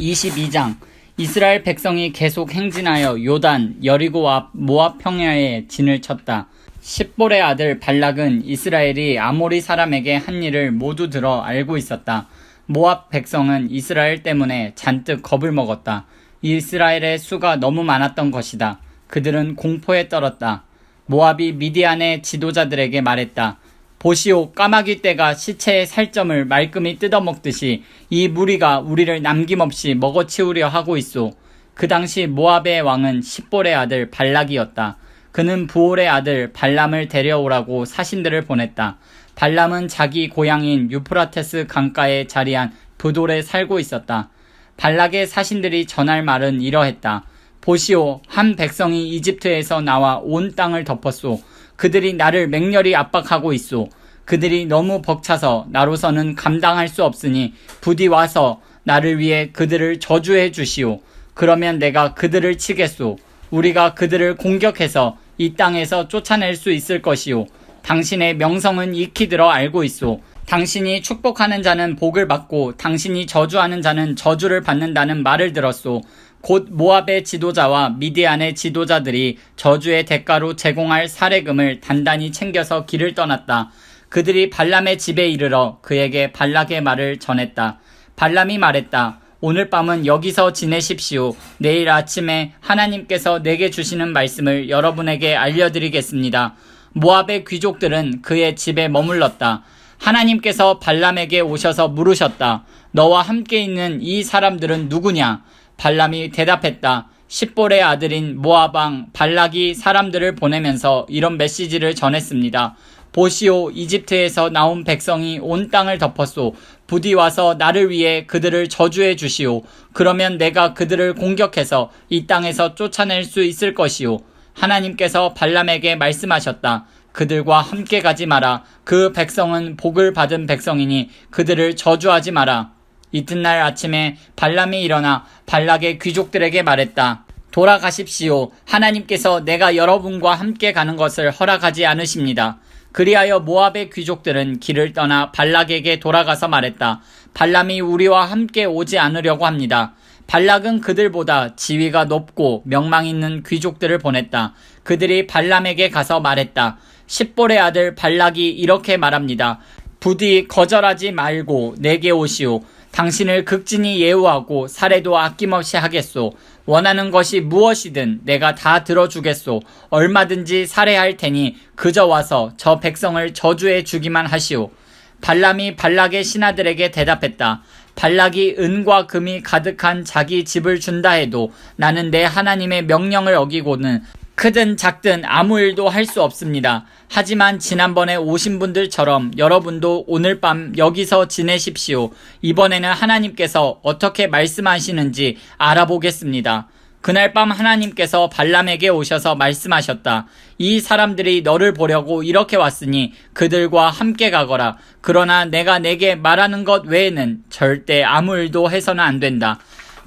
22장 이스라엘 백성이 계속 행진하여 요단, 여리고 앞 모압 평야에 진을 쳤다. 십볼의 아들 발락은 이스라엘이 아모리 사람에게 한 일을 모두 들어 알고 있었다. 모압 백성은 이스라엘 때문에 잔뜩 겁을 먹었다. 이스라엘의 수가 너무 많았던 것이다. 그들은 공포에 떨었다. 모압이 미디안의 지도자들에게 말했다. 보시오 까마귀 떼가 시체의 살점을 말끔히 뜯어먹듯이 이 무리가 우리를 남김없이 먹어치우려 하고 있소. 그 당시 모압의 왕은 십볼의 아들 발락이었다. 그는 부올의 아들 발람을 데려오라고 사신들을 보냈다. 발람은 자기 고향인 유프라테스 강가에 자리한 부돌에 살고 있었다. 발락의 사신들이 전할 말은 이러했다. 보시오, 한 백성이 이집트에서 나와 온 땅을 덮었소. 그들이 나를 맹렬히 압박하고 있소. 그들이 너무 벅차서 나로서는 감당할 수 없으니 부디 와서 나를 위해 그들을 저주해 주시오. 그러면 내가 그들을 치겠소. 우리가 그들을 공격해서 이 땅에서 쫓아낼 수 있을 것이오. 당신의 명성은 익히 들어 알고 있소. 당신이 축복하는 자는 복을 받고 당신이 저주하는 자는 저주를 받는다는 말을 들었소. 곧 모압의 지도자와 미디안의 지도자들이 저주의 대가로 제공할 사례금을 단단히 챙겨서 길을 떠났다. 그들이 발람의 집에 이르러 그에게 발락의 말을 전했다. 발람이 말했다. 오늘 밤은 여기서 지내십시오. 내일 아침에 하나님께서 내게 주시는 말씀을 여러분에게 알려드리겠습니다. 모압의 귀족들은 그의 집에 머물렀다. 하나님께서 발람에게 오셔서 물으셨다. 너와 함께 있는 이 사람들은 누구냐? 발람이 대답했다. 십볼의 아들인 모아방 발락이 사람들을 보내면서 이런 메시지를 전했습니다. 보시오 이집트에서 나온 백성이 온 땅을 덮었소. 부디 와서 나를 위해 그들을 저주해 주시오. 그러면 내가 그들을 공격해서 이 땅에서 쫓아낼 수 있을 것이오. 하나님께서 발람에게 말씀하셨다. 그들과 함께 가지 마라. 그 백성은 복을 받은 백성이니 그들을 저주하지 마라. 이튿날 아침에 발람이 일어나 발락의 귀족들에게 말했다. 돌아가십시오. 하나님께서 내가 여러분과 함께 가는 것을 허락하지 않으십니다. 그리하여 모압의 귀족들은 길을 떠나 발락에게 돌아가서 말했다. 발람이 우리와 함께 오지 않으려고 합니다. 발락은 그들보다 지위가 높고 명망 있는 귀족들을 보냈다. 그들이 발람에게 가서 말했다. 십볼의 아들 발락이 이렇게 말합니다. 부디 거절하지 말고 내게 오시오. 당신을 극진히 예우하고 살해도 아낌없이 하겠소. 원하는 것이 무엇이든 내가 다 들어주겠소. 얼마든지 살해할 테니 그저 와서 저 백성을 저주해 주기만 하시오. 발람이 발락의 신하들에게 대답했다. 발락이 은과 금이 가득한 자기 집을 준다 해도 나는 내 하나님의 명령을 어기고는 크든 작든 아무 일도 할 수 없습니다. 하지만 지난번에 오신 분들처럼 여러분도 오늘 밤 여기서 지내십시오. 이번에는 하나님께서 어떻게 말씀하시는지 알아보겠습니다. 그날 밤 하나님께서 발람에게 오셔서 말씀하셨다. 이 사람들이 너를 보려고 이렇게 왔으니 그들과 함께 가거라. 그러나 내가 내게 말하는 것 외에는 절대 아무 일도 해서는 안 된다.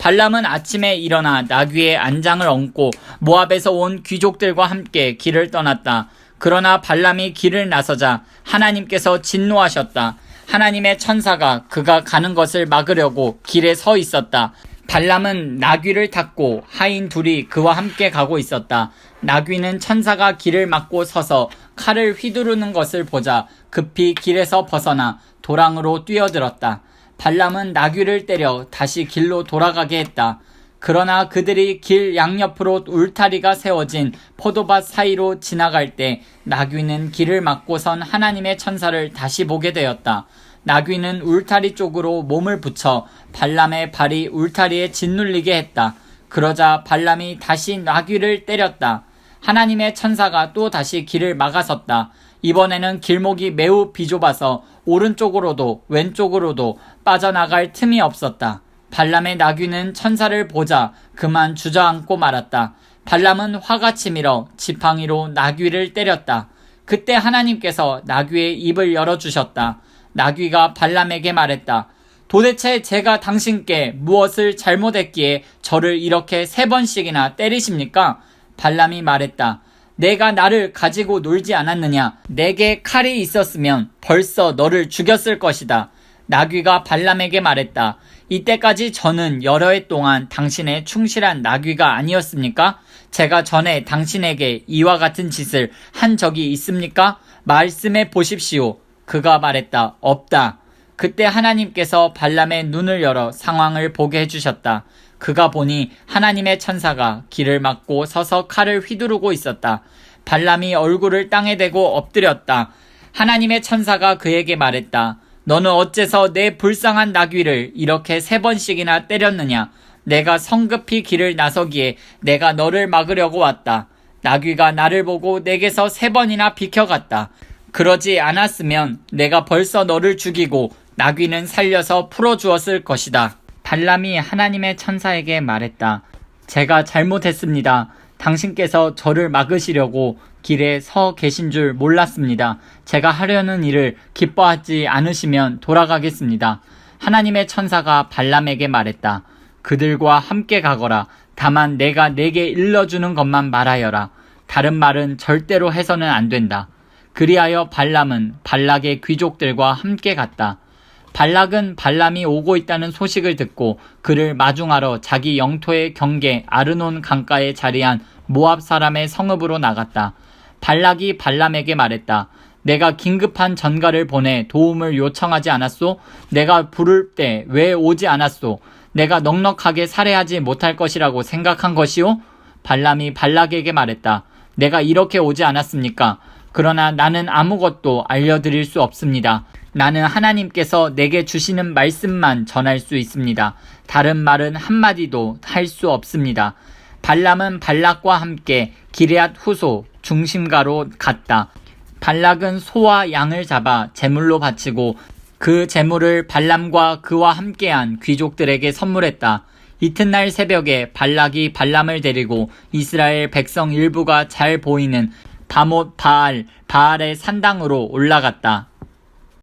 발람은 아침에 일어나 나귀의 안장을 얹고 모압에서 온 귀족들과 함께 길을 떠났다. 그러나 발람이 길을 나서자 하나님께서 진노하셨다. 하나님의 천사가 그가 가는 것을 막으려고 길에 서 있었다. 발람은 나귀를 탔고 하인 둘이 그와 함께 가고 있었다. 나귀는 천사가 길을 막고 서서 칼을 휘두르는 것을 보자 급히 길에서 벗어나 도랑으로 뛰어들었다. 발람은 나귀를 때려 다시 길로 돌아가게 했다. 그러나 그들이 길 양옆으로 울타리가 세워진 포도밭 사이로 지나갈 때 나귀는 길을 막고선 하나님의 천사를 다시 보게 되었다. 나귀는 울타리 쪽으로 몸을 붙여 발람의 발이 울타리에 짓눌리게 했다. 그러자 발람이 다시 나귀를 때렸다. 하나님의 천사가 또 다시 길을 막아섰다. 이번에는 길목이 매우 비좁아서 오른쪽으로도 왼쪽으로도 빠져나갈 틈이 없었다. 발람의 나귀는 천사를 보자 그만 주저앉고 말았다. 발람은 화가 치밀어 지팡이로 나귀를 때렸다. 그때 하나님께서 나귀의 입을 열어주셨다. 나귀가 발람에게 말했다. 도대체 제가 당신께 무엇을 잘못했기에 저를 이렇게 세 번씩이나 때리십니까? 발람이 말했다. 내가 나를 가지고 놀지 않았느냐? 내게 칼이 있었으면 벌써 너를 죽였을 것이다. 나귀가 발람에게 말했다. 이때까지 저는 여러 해 동안 당신의 충실한 나귀가 아니었습니까? 제가 전에 당신에게 이와 같은 짓을 한 적이 있습니까? 말씀해 보십시오. 그가 말했다. 없다. 그때 하나님께서 발람의 눈을 열어 상황을 보게 해주셨다. 그가 보니 하나님의 천사가 길을 막고 서서 칼을 휘두르고 있었다. 발람이 얼굴을 땅에 대고 엎드렸다. 하나님의 천사가 그에게 말했다. 너는 어째서 내 불쌍한 나귀를 이렇게 세 번씩이나 때렸느냐? 내가 성급히 길을 나서기에 내가 너를 막으려고 왔다. 나귀가 나를 보고 내게서 세 번이나 비켜갔다. 그러지 않았으면 내가 벌써 너를 죽이고 나귀는 살려서 풀어주었을 것이다. 발람이 하나님의 천사에게 말했다. 제가 잘못했습니다. 당신께서 저를 막으시려고 길에 서 계신 줄 몰랐습니다. 제가 하려는 일을 기뻐하지 않으시면 돌아가겠습니다. 하나님의 천사가 발람에게 말했다. 그들과 함께 가거라. 다만 내가 내게 일러주는 것만 말하여라. 다른 말은 절대로 해서는 안 된다. 그리하여 발람은 발락의 귀족들과 함께 갔다. 발락은 발람이 오고 있다는 소식을 듣고 그를 마중하러 자기 영토의 경계 아르논 강가에 자리한 모압 사람의 성읍으로 나갔다. 발락이 발람에게 말했다. 내가 긴급한 전가를 보내 도움을 요청하지 않았소? 내가 부를 때 왜 오지 않았소? 내가 넉넉하게 살해하지 못할 것이라고 생각한 것이오? 발람이 발락에게 말했다. 내가 이렇게 오지 않았습니까? 그러나 나는 아무것도 알려드릴 수 없습니다. 나는 하나님께서 내게 주시는 말씀만 전할 수 있습니다. 다른 말은 한마디도 할 수 없습니다. 발람은 발락과 함께 기레앗 후소 중심가로 갔다. 발락은 소와 양을 잡아 제물로 바치고 그 제물을 발람과 그와 함께한 귀족들에게 선물했다. 이튿날 새벽에 발락이 발람을 데리고 이스라엘 백성 일부가 잘 보이는 바못 바알, 바알의 산당으로 올라갔다.